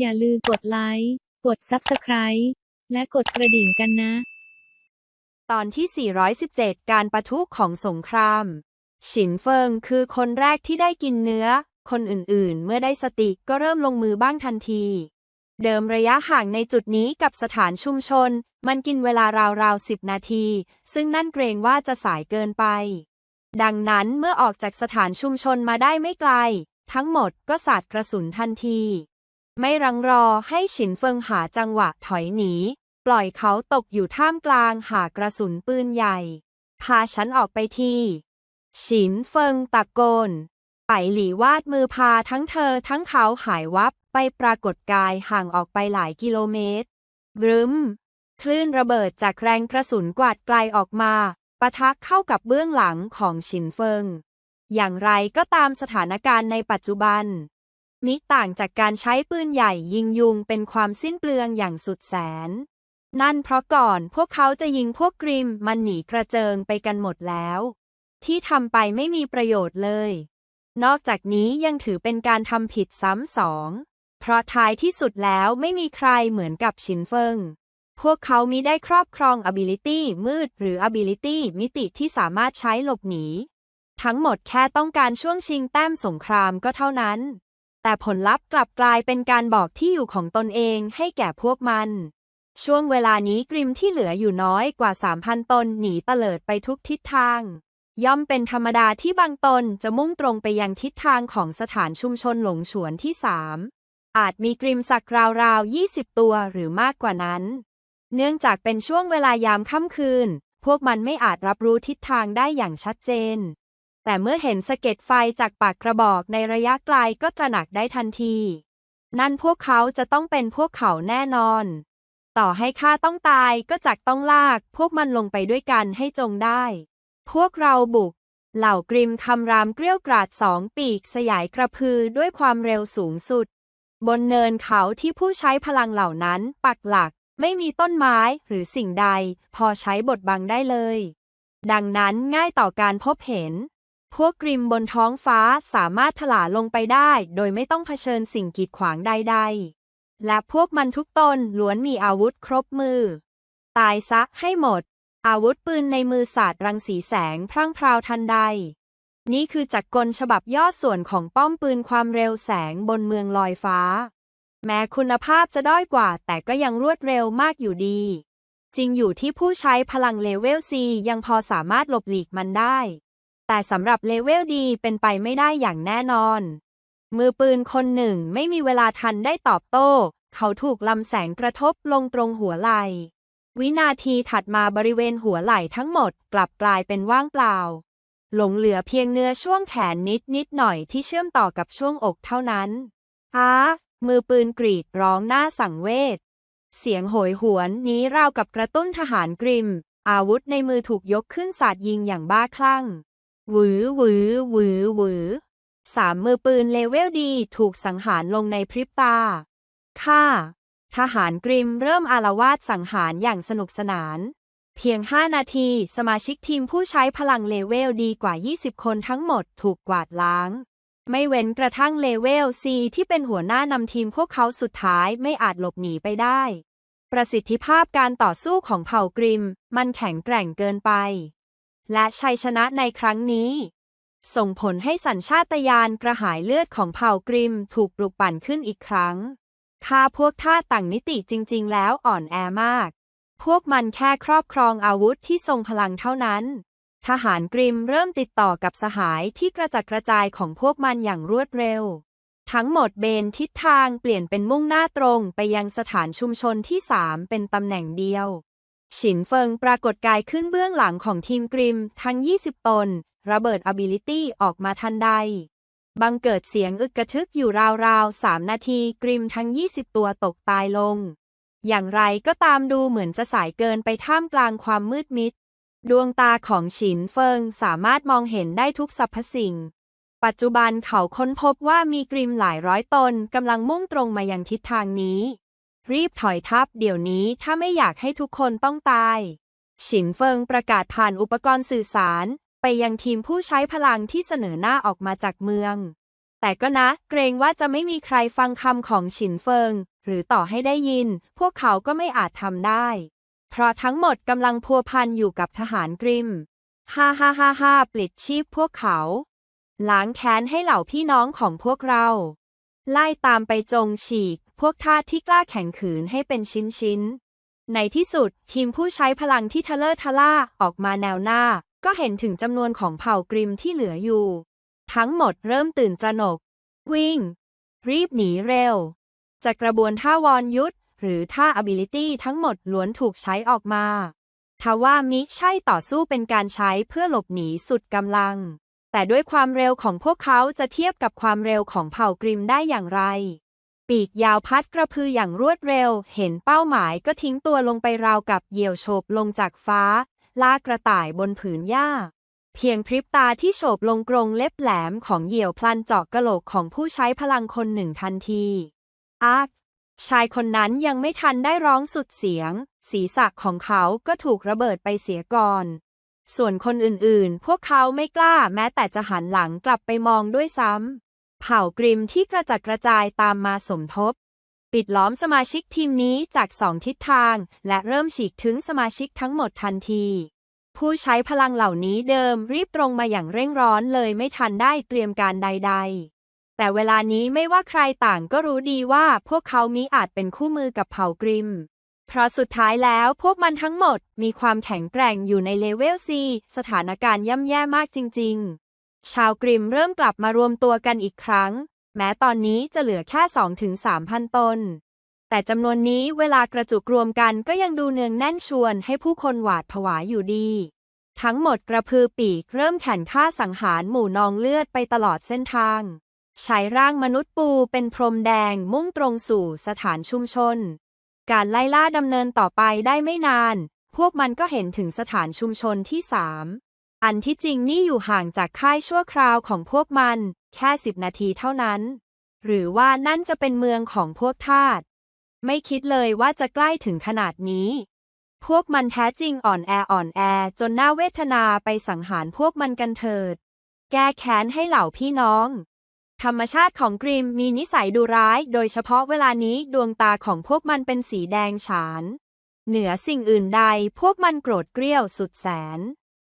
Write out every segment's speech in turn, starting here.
อย่าลืมกดไลค์ กด Subscribe และกดกระดิ่งกันนะ ตอนที่ 417 การประทุของสงคราม ฉินเฟิงคือคนแรกที่ได้กินเนื้อ คนอื่นๆ เมื่อได้สติก็เริ่มลงมือบ้างทันที เดิมระยะห่างในจุดนี้กับสถานชุมชน มันกินเวลาราวๆ10นาที ซึ่งนั่นเกรงว่าจะสายเกินไป ดังนั้นเมื่อออกจากสถานชุมชนมาได้ไม่ไกล ทั้งหมดก็สาดกระสุนทันที ไม่รังรอให้ฉินเฟิงหาจังหวะถอยหนี ปล่อยเขาตกอยู่ท่ามกลางหากระสุนปืนใหญ่ พาฉันออกไปทีฉินเฟิงตะโกน ไปหลีวาดมือพาทั้งเธอทั้งเขาหายวับไปปรากฏกายห่างออกไปหลายกิโลเมตรบรึม คลื่นระเบิดจากแรงกระสุนกวาดไกลออกมาปะทะเข้ากับเบื้องหลังของฉินเฟิง อย่างไรก็ตามสถานการณ์ในปัจจุบัน มิต่างจากการใช้ปืนใหญ่ยิงยุงเป็นความสิ้นเปลืองอย่างสุดแสน นั่นเพราะก่อนพวกเขาจะยิงพวกกริมมันหนีกระเจิงไปกันหมดแล้ว ที่ทำไปไม่มีประโยชน์เลย นอกจากนี้ยังถือเป็นการทำผิดซ้ำสอง เพราะท้ายที่สุดแล้วไม่มีใครเหมือนกับชินเฟิงพวกเขามิได้ครอบครอง ability มืด หรือ ability มิติที่สามารถใช้หลบหนี ทั้งหมดแค่ต้องการช่วงชิงแต้มสงครามก็เท่านั้น แต่ผลลัพธ์กลับกลายเป็นการบอกที่อยู่ของตนเองให้แก่พวกมัน ช่วงเวลานี้กริมที่เหลืออยู่น้อยกว่า 3,000 ตนหนีเตลิดไปทุกทิศทาง ย่อมเป็นธรรมดาที่บางตนจะมุ่งตรงไปยังทิศทางของสถานชุมชนหลงฉวนที่สามอาจมีกริมสักราวๆ 20 ตัวหรือมากกว่านั้น เนื่องจากเป็นช่วงเวลายามค่ำคืน พวกมันไม่อาจรับรู้ทิศทางได้อย่างชัดเจน แต่เมื่อเห็นสะเก็ดไฟจากปากกระบอกในระยะไกลก็ตระหนักได้ทันที นั่นพวกเขาจะต้องเป็นพวกเขาแน่นอน ต่อให้ข้าต้องตายก็จักต้องลาก พวกมันลงไปด้วยกันให้จงได้ พวกเราบุก เหล่ากริมคำรามเกลี้ยวกราดสองปีกสยายกระพือด้วยความเร็วสูงสุด บนเนินเขาที่ผู้ใช้พลังเหล่านั้นปักหลักไม่มีต้นไม้หรือสิ่งใด พอใช้บทบังได้เลย ดังนั้นง่ายต่อการพบเห็น พวกกริมบนท้องฟ้าสามารถถลาลงไปได้ โดยไม่ต้องเผชิญสิ่งกีดขวางใดๆ และพวกมันทุกตนล้วนมีอาวุธครบมือ ตายซะให้หมด อาวุธปืนในมือสาดรังสีแสงพรั่งพราวทันใด นี่คือจักรกลฉบับย่อส่วนของป้อมปืนความเร็วแสงบนเมืองลอยฟ้า แม้คุณภาพจะด้อยกว่า แต่ก็ยังรวดเร็วมากอยู่ดี จริงอยู่ที่ผู้ใช้พลังเลเวล C ยังพอสามารถหลบหลีกมันได้ แต่สำหรับเลเวลดีเป็นไปไม่ได้อย่างแน่นอน มือปืนคนหนึ่งไม่มีเวลาทันได้ตอบโต้ เขาถูกลำแสงกระทบลงตรงหัวไหล่ วินาทีถัดมาบริเวณหัวไหล่ทั้งหมดกลับกลายเป็นว่างเปล่า หลงเหลือเพียงเนื้อช่วงแขนนิดนิดหน่อยที่เชื่อมต่อกับช่วงอกเท่านั้นอามือปืนกรีดร้องหน้าสังเวช เสียงโหยหวนนี้ราวกับกระตุ้นทหารกริม อาวุธในมือถูกยกขึ้นสาดยิงอย่างบ้าคลั่ง หวือหวือหวือหวือสามมือปืนเลเวลดีถูกสังหารลงในพริบตาค่าทหารกริมเริ่มอารวาสสังหารอย่างสนุกสนาน เพียง 5 นาที สมาชิกทีมผู้ใช้พลังเลเวลดีกว่า 20 คนทั้งหมดถูกกวาดล้าง ไม่เว้นกระทั่งเลเวล C ที่เป็นหัวหน้านำทีมพวกเขาสุดท้ายไม่อาจหลบหนีไปได้ ประสิทธิภาพการต่อสู้ของเผ่ากริม มันแข็งแกร่งเกินไป และชัยชนะในครั้งนี้ ส่งผลให้สัญชาตญาณกระหายเลือดของเผ่ากริมถูกปลุกปั่นขึ้นอีกครั้งค่าพวกท่าต่างมิติจริง ๆ แล้วอ่อนแอมาก พวกมันแค่ครอบครองอาวุธที่ทรงพลังเท่านั้น ทหารกริมเริ่มติดต่อกับสหายที่กระจัดกระจายของพวกมันอย่างรวดเร็ว ทั้งหมดเบนทิศทางเปลี่ยนเป็นมุ่งหน้าตรงไปยังสถานชุมชนที่สามเป็นตำแหน่งเดียว ฉินเฟิงปรากฏกายขึ้นเบื้องหลังของทีมกริม ทั้ง 20 ตน ระเบิด ability ออกมาทันใด บังเกิดเสียงอึกกระทึกอยู่ราวๆ 3 นาทีกริมทั้ง 20 ตัวตกตายลง อย่างไรก็ตามดูเหมือนจะสายเกินไปท่ามกลางความมืดมิด ดวงตาของฉินเฟิงสามารถมองเห็นได้ทุกสรรพสิ่ง ปัจจุบันเขาค้นพบว่ามีกริมหลายร้อยตนกำลังมุ่งตรงมายังทิศทางนี้ รีบถอยทัพเดี๋ยวนี้ถ้าไม่อยากให้ทุกคนต้องตาย ฉินเฟิงประกาศผ่านอุปกรณ์สื่อสาร ไปยังทีมผู้ใช้พลังที่เสนอหน้าออกมาจากเมือง แต่ก็นะ เกรงว่าจะไม่มีใครฟังคำของฉินเฟิง หรือต่อให้ได้ยิน พวกเขาก็ไม่อาจทำได้ เพราะทั้งหมดกำลังพัวพันอยู่กับทหารกริม ฮ่าฮ่าฮ่าฮ่าปลิดชีพพวกเขา ล้างแค้นให้เหล่าพี่น้องของพวกเรา ไล่ตามไปจงฉีก พวกทาสที่กล้าแข่งขืนให้เป็นชิ้นๆ ในที่สุดทีมผู้ใช้พลังที่ทะเลอร์ทะล่าออกมาแนวหน้า ก็เห็นถึงจำนวนของเผ่ากริมที่เหลืออยู่ ทั้งหมดเริ่มตื่นตระหนก วิ่ง รีบหนีเร็ว จากกระบวนท่าวรยุทธหรือท่า ability ทั้งหมดล้วนถูกใช้ออกมาทว่ามิใช่ต่อสู้เป็นการใช้เพื่อหลบหนีสุดกำลัง แต่ด้วยความเร็วของพวกเขาจะเทียบกับความเร็วของเผ่ากริมได้อย่างไร ปีกยาวพัดกระพืออย่างรวดเร็ว เห็นเป้าหมายก็ทิ้งตัวลงไปราวกับเหยี่ยวโฉบลงจากฟ้า ลากกระต่ายบนผืนหญ้า เพียงพริบตาที่โฉบลงกรงเล็บแหลมของเหยี่ยวพลันเจาะกะโหลกของผู้ใช้พลังคนหนึ่งทันทีอาร์คชายคนนั้นยังไม่ทันได้ร้องสุดเสียง ศีรษะของเขาก็ถูกระเบิดไปเสียก่อน ส่วนคนอื่นๆ พวกเขาไม่กล้าแม้แต่จะหันหลังกลับไปมองด้วยซ้ำ เผ่ากริมที่กระจัดกระจายตามมาสมทบ ปิดล้อมสมาชิกทีมนี้จากสองทิศทาง และเริ่มฉีกถึงสมาชิกทั้งหมดทันที ผู้ใช้พลังเหล่านี้เดิมรีบตรงมาอย่างเร่งร้อนเลยไม่ทันได้เตรียมการใด ๆแต่เวลานี้ไม่ว่าใครต่างก็รู้ดีว่าพวกเขามิอาจเป็นคู่มือกับเผ่ากริม เพราะสุดท้ายแล้วพวกมันทั้งหมดมีความแข็งแกร่งอยู่ในเลเวล C สถานการณ์ย่ำแย่มากจริง ๆ ชาวกริมเริ่มกลับมารวมตัวกันอีกครั้ง แม้ตอนนี้จะเหลือแค่2-3,000ตน แต่จำนวนนี้เวลากระจุกรวมกันก็ยังดูเนืองแน่นชวนให้ผู้คนหวาดผวาอยู่ดี ทั้งหมดกระพือปีกเริ่มแข่นฆ่าสังหารหมู่นองเลือดไปตลอดเส้นทางใช้ร่างมนุษย์ปูเป็นพรมแดงมุ่งตรงสู่สถานชุมชน การไล่ล่าดำเนินต่อไปได้ไม่นาน พวกมันก็เห็นถึงสถานชุมชนที่สาม อันที่จริงนี่อยู่ห่างจากค่ายชั่วคราวของพวกมัน แค่สิบนาทีเท่านั้น หรือว่านั่นจะเป็นเมืองของพวกทาส ไม่คิดเลยว่าจะใกล้ถึงขนาดนี้ พวกมันแท้จริงอ่อนแออ่อนแอจนน่าเวทนาไปสังหารพวกมันกันเถิด แก้แค้นให้เหล่าพี่น้อง ธรรมชาติของกริมมีนิสัยดุร้าย โดยเฉพาะเวลานี้ดวงตาของพวกมันเป็นสีแดงฉาน เหนือสิ่งอื่นใดพวกมันโกรธเกรี้ยวสุดแสน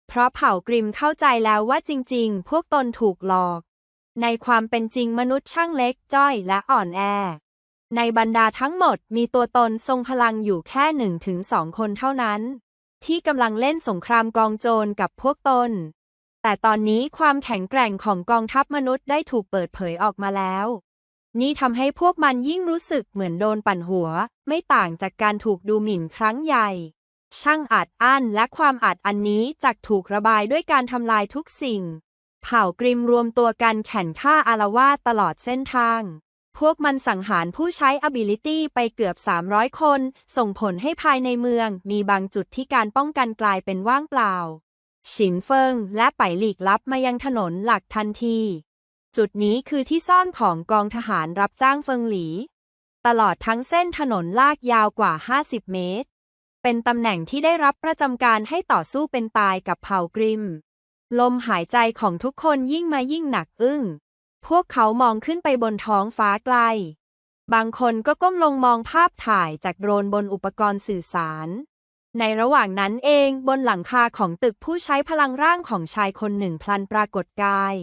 เพราะเผ่ากริมเข้าใจแล้วว่าจริงๆ พวกตนถูกหลอก ในความเป็นจริงมนุษย์ช่างเล็กจ้อยและอ่อนแอ ในบรรดาทั้งหมดมีตัวตนทรงพลังอยู่แค่หนึ่งถึงสองคนเท่านั้น ที่กำลังเล่นสงครามกองโจรกับพวกตน แต่ตอนนี้ความแข็งแกร่งของกองทัพมนุษย์ได้ถูกเปิดเผยออกมาแล้ว นี่ทำให้พวกมันยิ่งรู้สึกเหมือนโดนปั่นหัว ไม่ต่างจากการถูกดูหมิ่นครั้งใหญ่ ช่างอัดอั้นและความอัดอันนี้จักถูกระบายด้วยการทำลายทุกสิ่ง เผ่ากริมรวมตัวกันแข่นฆ่าอารวาสตลอดเส้นทาง พวกมันสังหารผู้ใช้ ability ไปเกือบ 300 คน ส่งผลให้ภายในเมือง มีบางจุดที่การป้องกันกลายเป็นว่างเปล่า ฉินเฟิงและไปหลีกลับมายังถนนหลักทันที จุดนี้คือที่ซ่อนของกองทหารรับจ้างเฟิงหลี ตลอดทั้งเส้นถนนลากยาวกว่า 50 เมตร เป็นตำแหน่งที่ได้รับประจำการให้ต่อสู้เป็นตายกับเผ่ากริม ลมหายใจของทุกคนยิ่งมายิ่งหนักอึ้ง พวกเขามองขึ้นไปบนท้องฟ้าไกล บางคนก็ก้มลงมองภาพถ่ายจากโดรนบนอุปกรณ์สื่อสาร ในระหว่างนั้นเองบนหลังคาของตึกผู้ใช้พลังร่างของชายคนหนึ่งพลันปรากฏกาย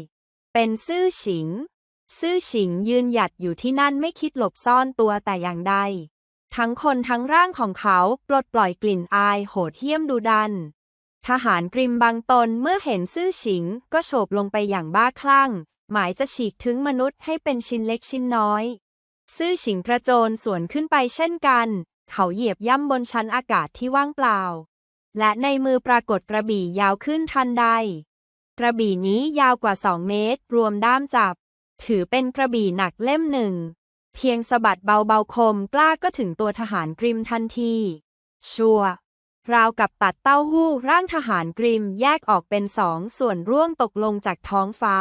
เป็นซื่อฉิง ซื่อฉิงยืนหยัดอยู่ที่นั่นไม่คิดหลบซ่อนตัวแต่อย่างใด ทั้งคนทั้งร่างของเขาปลดปล่อยกลิ่นอายโหดเหี้ยมดูดัน ทหารกริมบางตนเมื่อเห็นซื่อฉิง ก็โฉบลงไปอย่างบ้าคลั่ง หมายจะฉีกถึงมนุษย์ให้เป็นชิ้นเล็กชิ้นน้อย ซื่อฉิงกระโจนสวนขึ้นไปเช่นกัน เขาเหยียบย่ำบนชั้นอากาศที่ว่างเปล่า และในมือปรากฏกระบี่ยาวขึ้นทันใด กระบี่นี้ยาวกว่าสองเมตร รวมด้ามจับ ถือเป็นกระบี่หนักเล่มหนึ่ง เพียงสะบัดเบาๆคมกล้าก็ถึงตัวทหารกริมทันที ชัวร์ราวกับตัดเต้าหู้ร่างทหารกริมแยกออกเป็นสองส่วนร่วงตกลงจากท้องฟ้า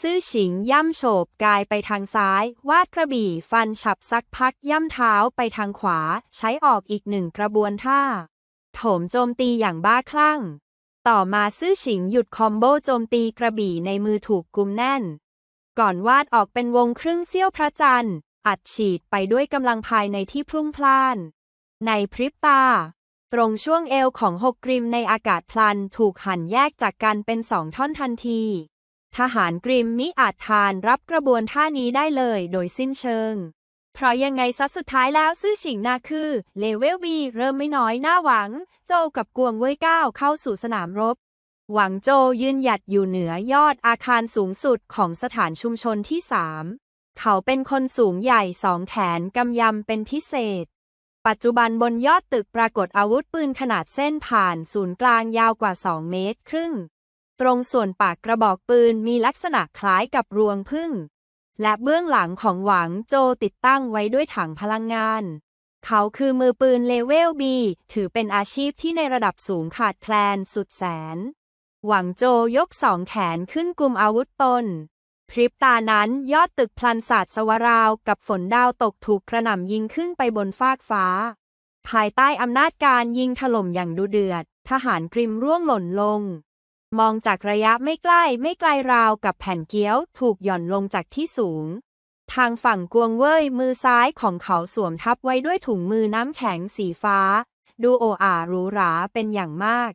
ซื่อฉิงย่ำโฉบกายไปทางซ้าย วาดกระบี่ฟันฉับสักพักย่ำเท้าไปทางขวา ใช้ออกอีกหนึ่งกระบวนท่า โถมโจมตีอย่างบ้าคลั่ง ต่อมาซื่อฉิงหยุดคอมโบโจมตีกระบี่ในมือถูกกุมแน่น ก่อนวาดออกเป็นวงครึ่งเสี้ยวพระจันทร์ อัดฉีดไปด้วยกำลังภายในที่พลุ่งพล่าน ในพริบตา ตรงช่วงเอวของหกกริมในอากาศพลันถูกหั่นแยกจากกันเป็นสองท่อนทันที ทหารกริมมิอาจทานรับกระบวนท่านี้ได้เลยโดยสิ้นเชิง เพราะยังไงซะสุดท้ายแล้วซื่อฉิงนาคือ เลเวลบีเริ่มไม่น้อยหน้าหวัง โจกับกวงเว่ยก้าวเข้าสู่สนามรบ หวังโจยืนหยัดอยู่เหนือยอดอาคารสูงสุดของสถานชุมชนที่สาม เขาเป็นคนสูงใหญ่สองแขนกำยำเป็นพิเศษ ปัจจุบันบนยอดตึกปรากฏอาวุธปืนขนาดเส้นผ่านศูนย์กลางยาวกว่า 2 เมตรครึ่ง ตรงส่วนปากกระบอกปืนมีลักษณะคล้ายกับรวงพึ่ง และเบื้องหลังของหวังโจติดตั้งไว้ด้วยถังพลังงาน เขาคือมือปืนเลเวลบีถือเป็นอาชีพที่ในระดับสูงขาดแคลนสุดแสน หวังโจยกสองแขนขึ้นกุมอาวุธตน พริบตานั้นยอดตึกพลันศาสตร์สวราวกับฝนดาวตกถูกกระหน่ำยิงขึ้นไปบนฟากฟ้า ภายใต้อำนาจการยิงถล่มอย่างดุเดือด ทหารกริมร่วงหล่นลง มองจากระยะไม่ใกล้ไม่ไกลราวกับแผ่นเกี๊ยวถูกหย่อนลงจากที่สูง ทางฝั่งกวงเว่ยมือซ้ายของเขาสวมทับไว้ด้วยถุงมือน้ำแข็งสีฟ้า ดูโออาหรูหราเป็นอย่างมาก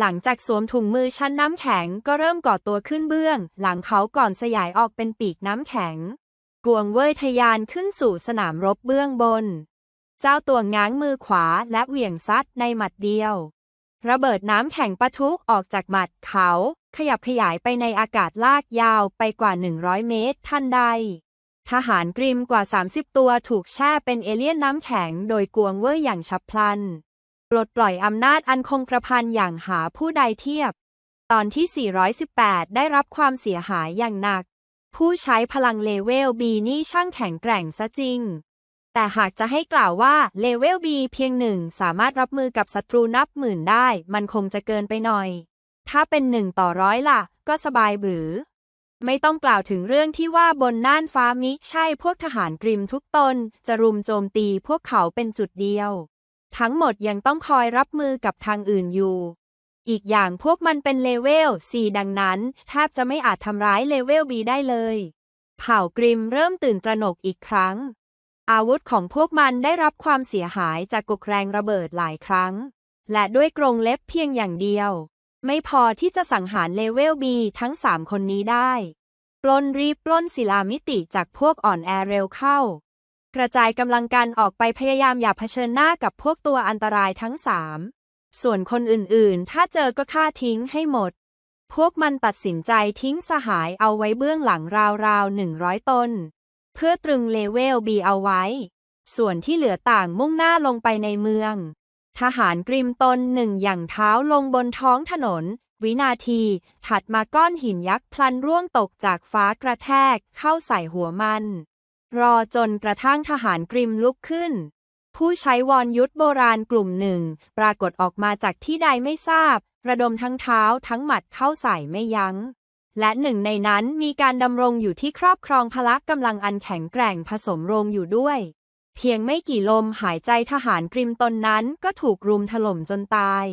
หลังจากสวมถุงมือชั้นน้ำแข็งก็เริ่มก่อตัวขึ้นเบื้อง หลังเขาก่อนสยายออกเป็นปีกน้ำแข็ง กวงเว่ยทะยานขึ้นสู่สนามรบเบื้องบน เจ้าตัวง้างมือขวาและเหวี่ยงซัดในหมัดเดียว ระเบิดน้ำแข็งปะทุออกจากหมัดเขา ขยับขยายไปในอากาศลากยาวไปกว่า 100 เมตรทันใด ทหารกริมกว่า 30 ตัวถูกแช่เป็นเอเลี่ยนน้ำแข็งโดยกวงเว่ยอย่างฉับพลัน ปลดปล่อยอำนาจอันคงกระพันอย่างหาผู้ใดเทียบ ตอนที่ 418 ได้รับความเสียหายอย่างหนัก ผู้ใช้พลังเลเวลบีนี่ช่างแข็งแกร่งซะจริง แต่หากจะให้กล่าวว่าเลเวลบีเพียงหนึ่งสามารถรับมือกับศัตรูนับหมื่นได้ มันคงจะเกินไปหน่อย ถ้าเป็นหนึ่งต่อร้อยล่ะ ก็สบายหรือ ไม่ต้องกล่าวถึงเรื่องที่ว่าบนน่านฟ้ามิใช่พวกทหารกริมทุกตน จะรุมโจมตีพวกเขาเป็นจุดเดียว ทั้งหมดยังต้องคอยรับมือกับทางอื่นอยู่ อีกอย่างพวกมันเป็นเลเวล 4 ดังนั้นแทบจะไม่อาจทำร้ายเลเวล B ได้เลย เผ่ากริมเริ่มตื่นตระหนกอีกครั้ง อาวุธของพวกมันได้รับความเสียหายจากกุกแรงระเบิดหลายครั้ง และด้วยกรงเล็บเพียงอย่างเดียว ไม่พอที่จะสังหารเลเวล B ทั้ง 3 คนนี้ได้ ปล้นรีบปล้นศิลามิติจากพวกอ่อนแอเร็วเข้า กระจายกำลังกันออกไปพยายามอย่าเผชิญหน้ากับพวกตัวอันตรายทั้งสามส่วนคนอื่นๆ ถ้าเจอก็ฆ่าทิ้งให้หมด พวกมันตัดสินใจทิ้งสหายเอาไว้เบื้องหลังราวๆหนึ่งร้อยตน เพื่อตรึงเลเวลบีเอาไว้ ส่วนที่เหลือต่างมุ่งหน้าลงไปในเมือง ทหารกริมตนหนึ่งอย่างเท้าลงบนท้องถนน วินาที ถัดมาก้อนหินยักษ์พลันร่วงตกจากฟ้ากระแทกเข้าใส่หัวมัน รอจนกระทั่งทหารกริมลุกขึ้น ผู้ใช้วอนยุทธโบราณกลุ่มหนึ่ง ปรากฏออกมาจากที่ใดไม่ทราบ ระดมทั้งเท้าทั้งหมัดเข้าใส่ไม่ยัง้ง และหนึ่งในนั้นมีการดำรงอยู่ที่ครอบครองพละกำลังอันแข็งแกร่งผสมโรงอยู่ด้วย เพียงไม่กี่ลมหายใจทหารกริมตนนั้นก็ถูกรุมถล่มจนตาย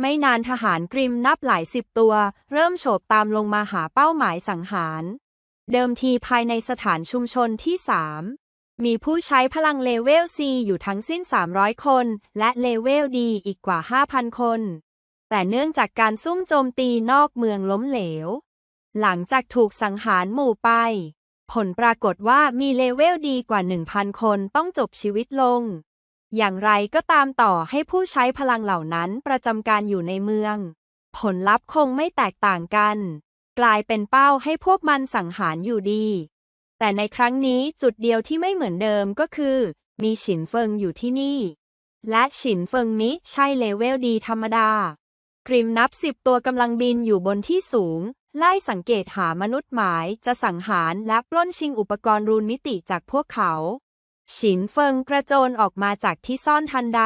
ไม่นานทหารกริมนับหลายสิบตัว เริ่มโฉบตามลงมาหาเป้าหมายสังหาร เดิมทีภายในสถานชุมชนที่สามมีผู้ใช้พลังเลเวล C อยู่ทั้งสิ้น 300 คน และเลเวล D อีกกว่า 5,000 คน แต่เนื่องจากการซุ่มโจมตีนอกเมืองล้มเหลว หลังจากถูกสังหารหมู่ไป ผลปรากฏว่ามีเลเวลดีกว่า 1,000 คนต้องจบชีวิตลง อย่างไรก็ตามต่อให้ผู้ใช้พลังเหล่านั้นประจำการอยู่ในเมือง ผลลัพธ์คงไม่แตกต่างกัน กลายเป็นเป้าให้พวกมันสังหารอยู่ดี แต่ในครั้งนี้จุดเดียวที่ไม่เหมือนเดิมก็คือ มีฉินเฟิงอยู่ที่นี่ และฉินเฟิงมิใช่เลเวลดีธรรมดา กริมนับสิบตัวกำลังบินอยู่บนที่สูง ไล่สังเกตหามนุษย์หมายจะสังหารและปล้นชิงอุปกรณ์รูนมิติจากพวกเขา ฉินเฟิงกระโจนออกมาจากที่ซ่อนทันใด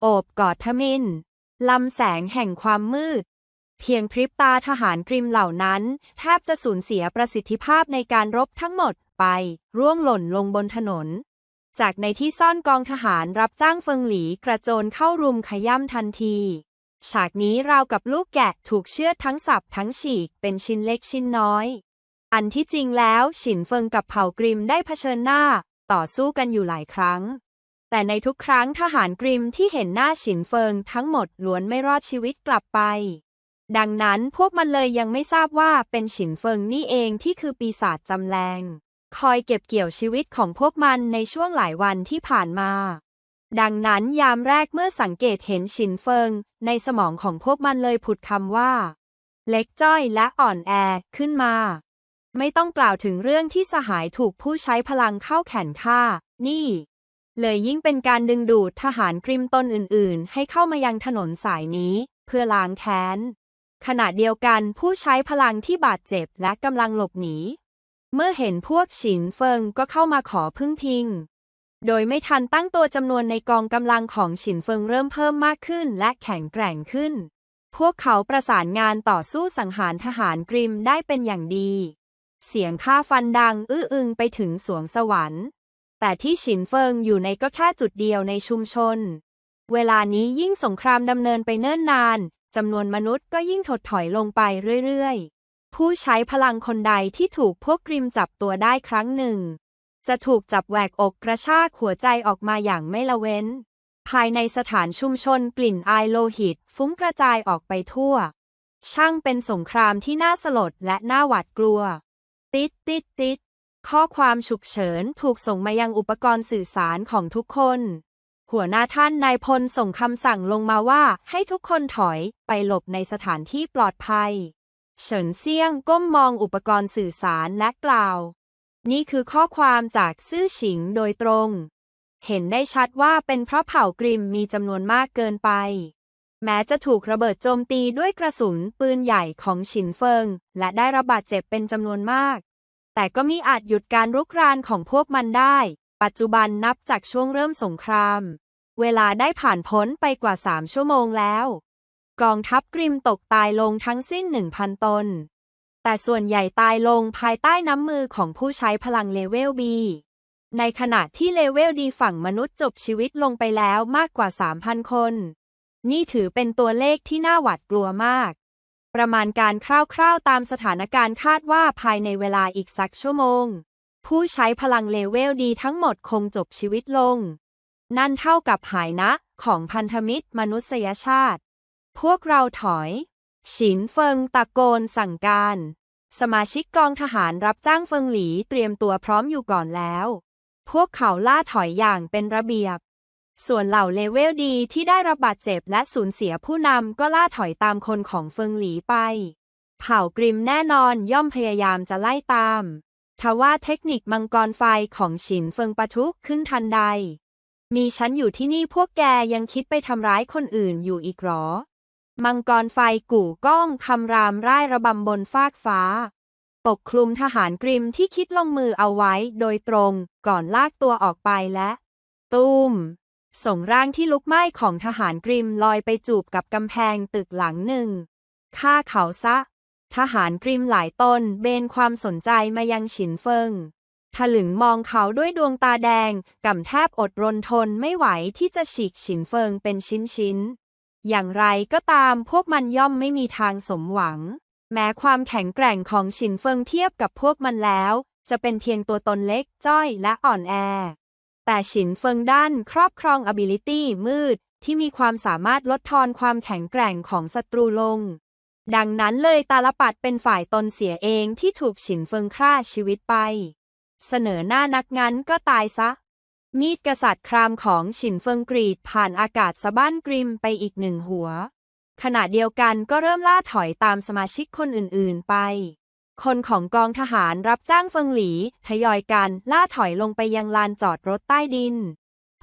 โอบกอดทมินลำแสงแห่งความมืด เพียงพริบตาทหารกริมเหล่านั้น แทบจะสูญเสียประสิทธิภาพในการรบทั้งหมดไป ร่วงหล่นลงบนถนน จากในที่ซ่อนกองทหารรับจ้างเฟิงหลีกระโจนเข้ารุมขย่ำทันที ฉากนี้ราวกับลูกแกะถูกเชือดทั้งสับทั้งฉีกเป็นชิ้นเล็กชิ้นน้อย อันที่จริงแล้วฉินเฟิงกับเผ่ากริมได้เผชิญหน้า ต่อสู้กันอยู่หลายครั้ง แต่ในทุกครั้งทหารกริมที่เห็นหน้าฉินเฟิงทั้งหมดล้วนไม่รอดชีวิตกลับไป ดังนั้นพวกมันเลยยังไม่ทราบว่าเป็นฉินเฟิงนี่เองที่คือปีศาจจำแรง คอยเก็บเกี่ยวชีวิตของพวกมันในช่วงหลายวันที่ผ่านมา ดังนั้นยามแรกเมื่อสังเกตเห็นฉินเฟิง ในสมองของพวกมันเลยผุดคำว่า เล็กจ้อยและอ่อนแอขึ้นมา ไม่ต้องกล่าวถึงเรื่องที่สหายถูกผู้ใช้พลังเข้าแขนฆ่า นี่ เลยยิ่งเป็นการดึงดูดทหารกริมตนอื่น ๆ ให้เข้ามายังถนนสายนี้ เพื่อล้างแค้น ขณะเดียวกันผู้ใช้พลังที่บาดเจ็บและกำลังหลบหนี เมื่อเห็นพวกฉินเฟิงก็เข้ามาขอพึ่งพิง โดยไม่ทันตั้งตัวจำนวนในกองกำลังของฉินเฟิงเริ่มเพิ่มมากขึ้นและแข็งแกร่งขึ้น พวกเขาประสานงานต่อสู้สังหารทหารกริมได้เป็นอย่างดี เสียงฆ่าฟันดังอื้ออึงไปถึงสวงสวรรค์ แต่ที่ฉินเฟิงอยู่ในก็แค่จุดเดียวในชุมชนเวลานี้ยิ่งสงครามดำเนินไปเนิ่นนาน จำนวนมนุษย์ก็ยิ่งถดถอยลงไปเรื่อยๆ ผู้ใช้พลังคนใดที่ถูกพวกกริมจับตัวได้ครั้งหนึ่ง จะถูกจับแหวกอกกระชากหัวใจออกมาอย่างไม่ละเว้น ภายในสถานชุมชนกลิ่นอายโลหิต ฟุ้งกระจายออกไปทั่ว ช่างเป็นสงครามที่น่าสลดและน่าหวาดกลัว ติดติดติดข้อความฉุกเฉินถูกส่งมายังอุปกรณ์สื่อสารของทุกคน หัวหน้าท่านนายพลส่งคำสั่งลงมาว่าให้ทุกคนถอยไปหลบในสถานที่ปลอดภัย เฉินเซียงก้มมองอุปกรณ์สื่อสารและกล่าว นี่คือข้อความจากซื่อฉิงโดยตรง เห็นได้ชัดว่าเป็นเพราะเผ่ากริมมีจำนวนมากเกินไป แม้จะถูกระเบิดโจมตีด้วยกระสุนปืนใหญ่ของฉินเฟิง และได้รับบาดเจ็บเป็นจำนวนมาก แต่ก็มีอาจหยุดการรุกรานของพวกมันได้ ปัจจุบันนับจากช่วงเริ่มสงคราม เวลาได้ผ่านพ้นไปกว่าสามชั่วโมงแล้ว กองทัพกริมตกตายลงทั้งสิ้นหนึ่งพันตน แต่ส่วนใหญ่ตายลงภายใต้น้ำมือของผู้ใช้พลังเลเวลบีในขณะที่เลเวลดีฝั่งมนุษย์จบชีวิตลงไปแล้วมากกว่า 3,000 คน นี่ถือเป็นตัวเลขที่น่าหวาดกลัวมาก ประมาณการคร่าวๆตามสถานการณ์คาดว่าภายในเวลาอีกสักชั่วโมง ผู้ใช้พลังเลเวลดีทั้งหมดคงจบชีวิตลง นั่นเท่ากับหายนะ ของพันธมิตรมนุษยชาติ พวกเราถอย ฉินเฟิงตะโกนสั่งการ สมาชิกกองทหารรับจ้างเฟิงหลีเตรียมตัวพร้อมอยู่ก่อนแล้ว พวกเขาล่าถอยอย่างเป็นระเบียบ ส่วนเหล่าเลเวลดีที่ได้รับบาดเจ็บและสูญเสียผู้นำก็ล่าถอยตามคนของเฟิงหลีไป เผ่ากริมแน่นอนย่อมพยายามจะไล่ตาม ทว่าเทคนิคมังกรไฟของฉินเฟิงปะทุขึ้นทันใด มีฉันอยู่ที่นี่พวกแกยังคิดไปทำร้ายคนอื่นอยู่อีกหรอ มังกรไฟกู่ก้องคำรามร่ายระบำบนฟากฟ้า ปกคลุมทหารกริมที่คิดลงมือเอาไว้โดยตรงก่อนลากตัวออกไปและ ตูมส่งร่างที่ลุกไหม้ของทหารกริมลอยไปจูบกับกำแพงตึกหลังหนึ่งฆ่าเขาซะ ทหารกริมหลายตนเบนความสนใจมายังฉินเฟิงถลึงมองเขาด้วยดวงตาแดงกำแทบอดรนทนไม่ไหวที่จะฉีกฉินเฟิงเป็นชิ้นๆ อย่างไรก็ตามพวกมันย่อมไม่มีทางสมหวัง แม้ความแข็งแกร่งของฉินเฟิงเทียบกับพวกมันแล้ว จะเป็นเพียงตัวตนเล็กจ้อยและอ่อนแอ แต่ฉินเฟิงด้านครอบครอง ability มืดที่มีความสามารถลดทอนความแข็งแกร่งของศัตรูลง ดังนั้นเลยตาลปัดเป็นฝ่ายตนเสียเองที่ถูกฉินเฟิงฆ่าชีวิตไป เสนอหน้านักงั้นก็ตายซะ มีดกษัตริย์ครามของฉินเฟิงกรีดผ่านอากาศสะบ้านกริมไปอีกหนึ่งหัว ขณะเดียวกันก็เริ่มล่าถอยตามสมาชิกคนอื่นๆไป คนของกองทหารรับจ้างเฟิงหลีทยอยกันล่าถอยลงไปยังลานจอดรถใต้ดิน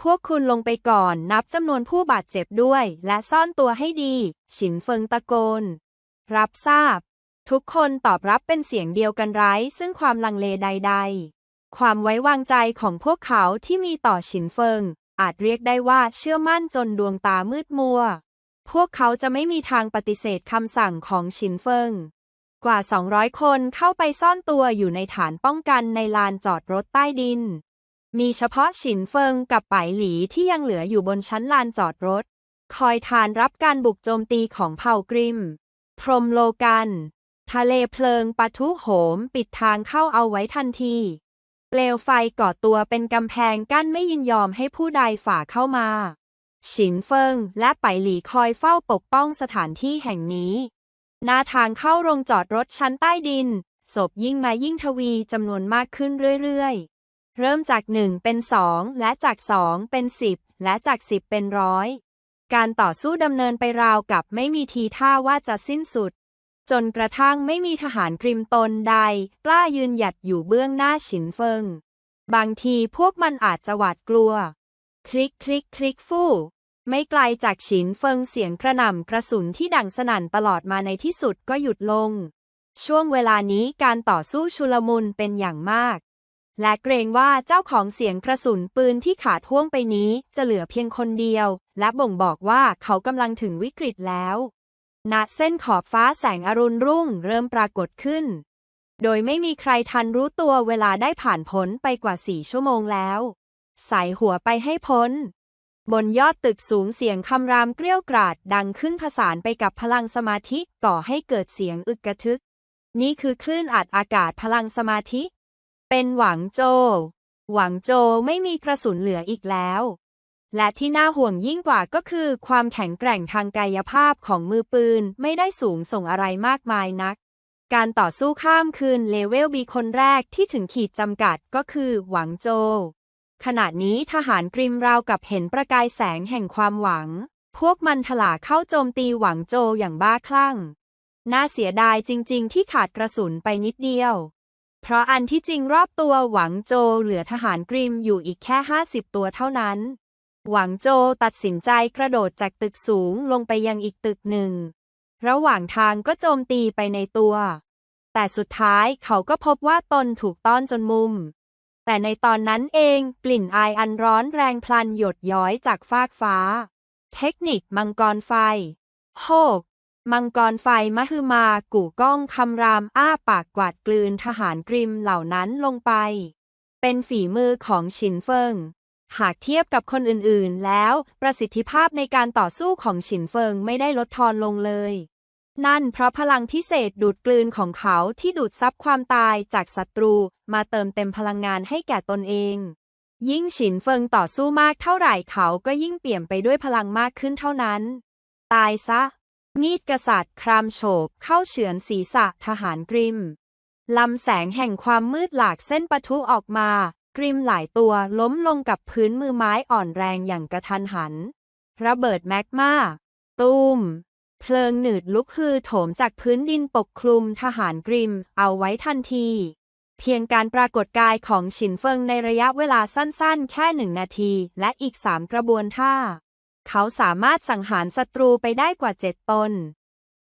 พวกคุณลงไปก่อนนับจำนวนผู้บาดเจ็บด้วย และซ่อนตัวให้ดี ฉินเฟิงตะโกน รับทราบ ทุกคนตอบรับเป็นเสียงเดียวกันไร้ ซึ่งความลังเลใด ๆ ความไว้วางใจของพวกเขาที่มีต่อฉินเฟิง อาจเรียกได้ว่าเชื่อมั่นจนดวงตามืดมัว พวกเขาจะไม่มีทางปฏิเสธคำสั่งของฉินเฟิง กว่า 200 คนเข้าไปซ่อนตัวอยู่ในฐานป้องกันในลานจอดรถใต้ดิน มีเฉพาะฉินเฟิงกับไปายหลีที่ยังเหลืออยู่บนชั้นลานจอดรถ คอยทานรับการบุกโจมตีของเผ่ากริม พรมโลกัน ทะเลเพลิงปะทุโหมปิดทางเข้าเอาไว้ทันที เปลวไฟก่อตัวเป็นกำแพงกั้นไม่ยินยอมให้ผู้ใดฝ่าเข้ามา ฉินเฟิงและไปหลีคอยเฝ้าปกป้องสถานที่แห่งนี้ หน้าทางเข้าโรงจอดรถชั้นใต้ดิน ศพยิ่งมายิ่งทวีจำนวนมากขึ้นเรื่อยๆ เริ่มจากหนึ่งเป็นสองและจากสองเป็นสิบและจากสิบเป็นร้อย การต่อสู้ดำเนินไปราวกับไม่มีทีท่าว่าจะสิ้นสุด จนกระทั่งไม่มีทหารกริมตนใด กล้ายืนหยัดอยู่เบื้องหน้าฉินเฟิง บางทีพวกมันอาจจะหวาดกลัว คลิกคลิกคลิกฟู่ไม่ไกลจากฉินเฟิงเสียงกระหน่ำกระสุนที่ดังสนั่นตลอดมาในที่สุดก็หยุดลง ช่วงเวลานี้การต่อสู้ชุลมุนเป็นอย่างมาก และเกรงว่าเจ้าของเสียงกระสุนปืนที่ขาดห่วงไปนี้จะเหลือเพียงคนเดียว และบ่งบอกว่าเขากำลังถึงวิกฤตแล้วณเส้นขอบฟ้าแสงอรุณรุ่งเริ่มปรากฏขึ้น โดยไม่มีใครทันรู้ตัวเวลาได้ผ่านพ้นไปกว่าสี่ชั่วโมงแล้วสายหัวไปให้พ้น บนยอดตึกสูงเสียงคำรามเกรี้ยวกราดดังขึ้นผสานไปกับพลังสมาธิก่อให้เกิดเสียงอึกกระทึก นี่คือคลื่นอัดอากาศพลังสมาธิ เป็นหวังโจ หวังโจไม่มีกระสุนเหลืออีกแล้ว และที่น่าห่วงยิ่งกว่าก็คือ ความแข็งแกร่งทางกายภาพของมือปืนไม่ได้สูงส่งอะไรมากมายนัก การต่อสู้ข้ามคืนเลเวลบีคนแรกที่ถึงขีดจำกัดก็คือ หวังโจ ขณะนี้ทหารกริมราวกับเห็นประกายแสงแห่งความหวัง พวกมันถลาเข้าโจมตีหวังโจอย่างบ้าคลั่ง น่าเสียดายจริง ๆ ที่ขาดกระสุนไปนิดเดียว เพราะอันที่จริงรอบตัวหวังโจเหลือทหารกริมอยู่อีกแค่ 50 ตัวเท่านั้น หวังโจตัดสินใจกระโดดจากตึกสูงลงไปยังอีกตึกหนึ่ง ระหว่างทางก็โจมตีไปในตัว แต่สุดท้ายเขาก็พบว่าตนถูกต้อนจนมุม แต่ในตอนนั้นเองกลิ่นอายอันร้อนแรงพลันหยดย้อยจากฟากฟ้า เทคนิคมังกรไฟ โฮก มังกรไฟมหึมากู่ก้องคำรามอ้าปากกวาดกลืนทหารกริมเหล่านั้นลงไป เป็นฝีมือของชินเฟิง หากเทียบกับคนอื่นๆ แล้วประสิทธิภาพในการต่อสู้ของฉินเฟิงไม่ได้ลดทอนลงเลย นั่นเพราะพลังพิเศษดูดกลืนของเขาที่ดูดซับความตายจากศัตรูมาเติมเต็มพลังงานให้แก่ตนเอง ยิ่งฉินเฟิงต่อสู้มากเท่าไหร่เขาก็ยิ่งเปี่ยมไปด้วยพลังมากขึ้นเท่านั้น ตายซะ มีดกษัตริย์ครามโฉบเข้าเฉือนศีรษะทหารกริม ลำแสงแห่งความมืดหลากเส้นปะทุออกมา กริมหลายตัวล้มลงกับพื้นมือไม้อ่อนแรงอย่างกระทันหัน ระเบิดแมกมาตูม เพลิงหนืดลุกฮือโถมจากพื้นดินปกคลุมทหารกริมเอาไว้ทันที เพียงการปรากฏกายของฉินเฟิงในระยะเวลาสั้นๆ แค่หนึ่งนาที และอีกสามกระบวนท่า เขาสามารถสังหารศัตรูไปได้กว่าเจ็ดตน